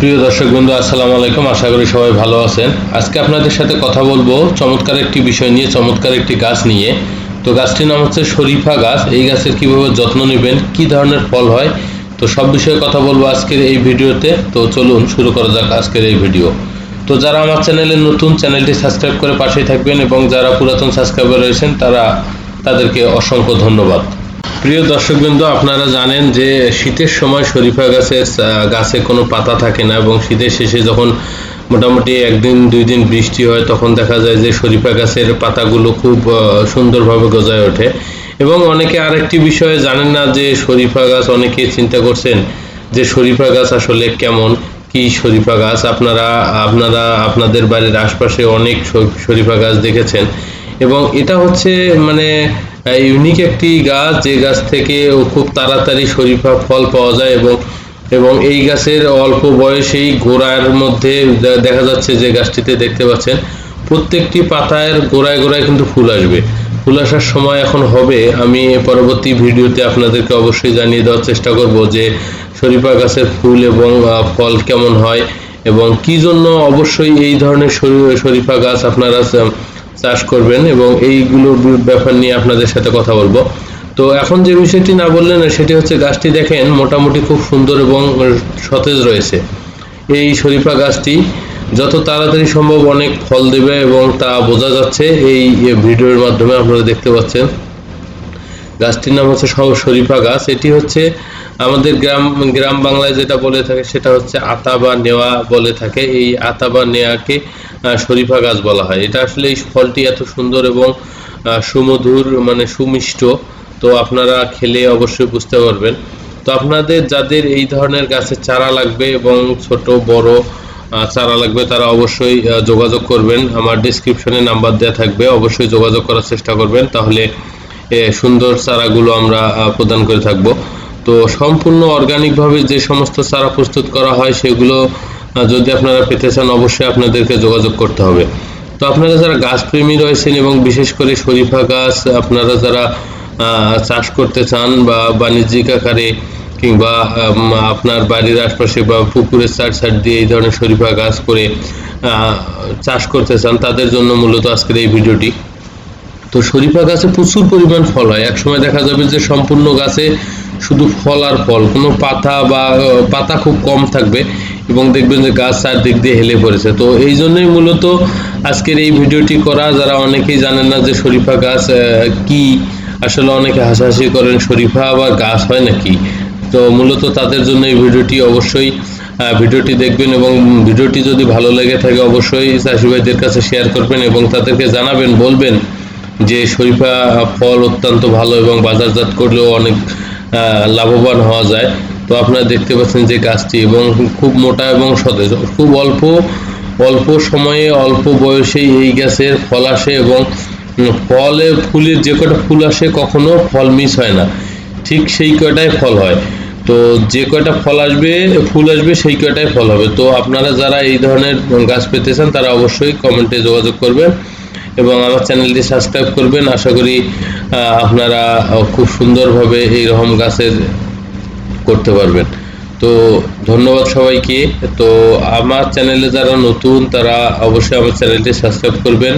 প্রিয় দর্শক বন্ধু, আসসালামু আলাইকুম। আশা করি সবাই ভালো আছেন। আজকে আপনাদের সাথে কথা বলব চমৎকার একটি বিষয় নিয়ে, চমৎকার একটি গাছ নিয়ে। তো গাছটির নাম হচ্ছে শরীফা গাছ। এই গাছের কীভাবে যত্ন নেবেন, কি ধরনের ফল হয়, তো সব বিষয়ে কথা বলব আজকের এই ভিডিওতে। তো চলুন, শুরু করা যাক আজকের এই ভিডিও। তো যারা আমার চ্যানেলে নতুন, চ্যানেলটি সাবস্ক্রাইব করে পাশেই থাকবেন এবং যারা পুরাতন সাবস্ক্রাইবার রয়েছেন, তারা তাদেরকে অসংখ্য ধন্যবাদ। প্রিয় দর্শকবৃন্দ, আপনারা জানেন যে শীতের সময় শরীফা গাছের গাছে কোনো পাতা থাকে না এবং শীতের শেষে যখন মোটামুটি একদিন, দুই দিন বৃষ্টি হয়, তখন দেখা যায় যে শরীফা গাছের পাতাগুলো খুব সুন্দরভাবে গজায় ওঠে। এবং অনেকে আরেকটি বিষয়ে জানেন না যে শরীফা গাছ, অনেকে চিন্তা করছেন যে শরীফা গাছ আসলে কেমন, কি শরীফা গাছ? আপনারা আপনারা, আপনাদের বাড়ির আশপাশে অনেক শরীফা গাছ দেখেছেন। এবং এটা হচ্ছে মানে ইউনিক একটি গাছ যে গাছ থেকে খুব তাড়াতাড়ি শরীফা ফল পাওয়া যায় এবং এবং এই গাছের অল্প বয়সেই গোড়ার মধ্যে দেখা যাচ্ছে যে গাছটিতে দেখতে পাচ্ছেন প্রত্যেকটি পাতায় গোড়ায় গোড়ায় কিন্তু ফুল আসবে। ফুল আসার সময় এখন হবে। আমি পরবর্তী ভিডিওতে আপনাদেরকে অবশ্যই জানিয়ে দেওয়ার চেষ্টা করব যে শরীফা গাছের ফুল এবং ফল কেমন হয় এবং কি জন্য অবশ্যই এই ধরনের শরী- শরীফা গাছ আপনারা চাষ করবেন এবং এইগুলোর ব্যাপার নিয়ে আপনাদের সাথে কথা বলব। তো এখন যে বিষয়টি না বললেন, সেটি হচ্ছে গাছটি দেখেন মোটামুটি খুব সুন্দর এবং সতেজ রয়েছে। এই শরীফা গাছটি যত তাড়াতাড়ি সম্ভব অনেক ফল দেবে এবং তা বোঝা যাচ্ছে। এই ভিডিওর মাধ্যমে আপনারা দেখতে পাচ্ছেন। গাছটির নাম হচ্ছে শরীফা গাছ। এটি হচ্ছে আমাদের গ্রাম গ্রাম বাংলায় যেটা বলে থাকে সেটা হচ্ছে আতা বা নেওয়া বলে থাকে। এই আতা বা নেওয়াকে আহ, শরীফা গাছ বলা হয়। এটা আসলে এই ফলটি এত সুন্দর এবং সুমধুর মানে সুমিষ্ট। তো আপনারা খেলে অবশ্যই বুঝতে পারবেন। তো আপনাদের যাদের এই ধরনের গাছের চারা লাগবে এবং ছোট বড় চারা লাগবে তারা অবশ্যই যোগাযোগ করবেন। আমার ডিসক্রিপশনে নাম্বার দেওয়া থাকবে। অবশ্যই যোগাযোগ করার চেষ্টা করবেন। তাহলে সুন্দর চারাগুলো আমরা প্রদান করে থাকব। তো সম্পূর্ণ অর্গানিকভাবে যে সমস্ত চারা প্রস্তুত করা হয়, সেগুলো যদি আপনারা পেতে চান, অবশ্যই আপনাদেরকে যোগাযোগ করতে হবে। তো আপনারা যারা গাছপ্রেমী রয়েছেন এবং বিশেষ করে শরীফা গাছ, আপনারা যারা চাষ করতে চান বা বাণিজ্যিক আকারে কিংবা আপনার বাড়ির আশপাশে বা পুকুরের চার সাইড দিয়ে এই ধরনের শরীফা গাছ করে চাষ করতে চান, তাদের জন্য মূলত আজকের এই ভিডিওটি। তো শরীফা গাছে প্রচুর পরিমাণ ফল হয়। একসময় দেখা যাবে যে সম্পূর্ণ গাছে শুধু ফল আর ফল। কোনো পাতা বা পাতা খুব কম থাকবে এবং দেখবেন যে গাছ চারদিক দিয়ে হেলে পড়েছে। তো এই জন্যই মূলত আজকের এই ভিডিওটি করা। যারা অনেকেই জানেন না যে শরীফা গাছ কি আসলে অনেকে হাসাহাসি করেন, শরীফা আবার গাছ হয় নাকি? তো মূলত তাদের জন্য এই ভিডিওটি অবশ্যই ভিডিওটি দেখবেন এবং ভিডিওটি যদি ভালো লেগে থাকে অবশ্যই চাষি ভাইদের কাছে শেয়ার করবেন এবং তাদেরকে জানাবেন, বলবেন যে শরীফা ফল অত্যন্ত ভালো এবং বাজারজাত করলেও অনেক লাভবান হওয়া যায়। তো আপনারা দেখতে পাচ্ছেন যে গাছটি এবং খুব মোটা এবং সতেজ। খুব অল্প অল্প সময়ে অল্প বয়সেই এই গাছের ফল আসে এবং ফলে ফুলের যে কটা ফুল আসে কখনো ফল মিস হয় না। ঠিক সেই কয়টাই ফল হয়। তো যে কয়টা ফল আসবে, ফুল আসবে, সেই কয়টাই ফল হবে। তো আপনারা যারা এই ধরনের গাছ পেতে চান, তারা অবশ্যই কমেন্টে যোগাযোগ করবেন। এবং আমার চ্যানেলটি সাবস্ক্রাইব করবেন। আশা করি আপনারা খুব সুন্দরভাবে এই রকম গাছের করতে পারবেন। তো ধন্যবাদ সবাইকে। তো আমার চ্যানেলে যারা নতুন, তারা অবশ্যই আমার চ্যানেলটি সাবস্ক্রাইব করবেন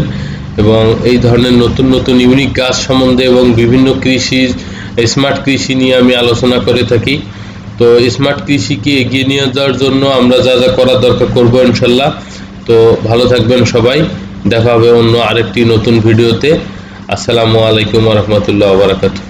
এবং এই ধরনের নতুন নতুন ইউনিক গাছ সম্বন্ধে এবং বিভিন্ন কৃষি স্মার্ট কৃষি নিয়ে আমি আলোচনা করে থাকি। তো স্মার্ট কৃষিকে এগিয়ে নিয়ে যাওয়ার জন্য আমরা যা যা করার দরকার করব ইনশাল্লাহ। তো ভালো থাকবেন সবাই। দেখা হবে অন্য আরেকটি নতুন ভিডিওতে। আসসালামু আলাইকুম রহমতুল্লাহ বারাকাতুহ।